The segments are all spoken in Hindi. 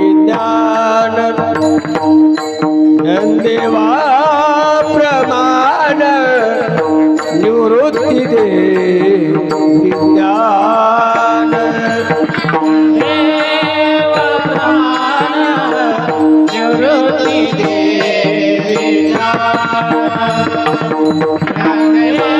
विज्ञान। नंदेवा प्रमाण। निवृत्ती दे विज्ञान। निवृत्ती देवी ज्ञानदेवा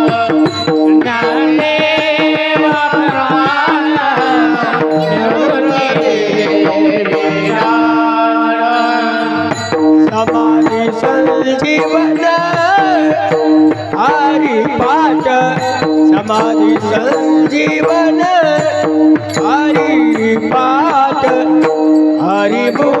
समाधी संजीवन हरी पाठ हरी मुखे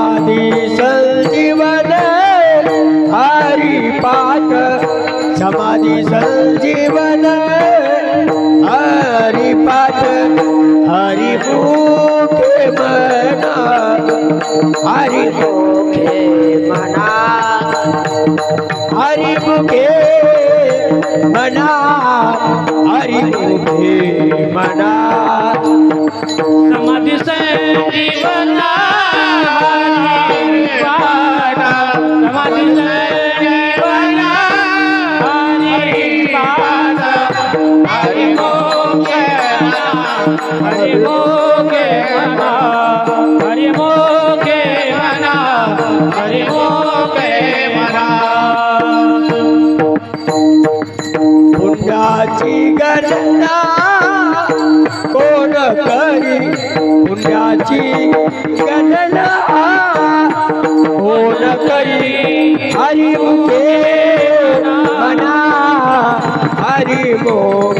संजीवन हरि पाठ। हरि पाठ। हरि मुखे मना, हरि मुखे मना। हरि मुखे मना, हरि मुखे पुण्याची गणना कोण करी? पुण्याची गणना कोण करी? हरी मना हरी मोखे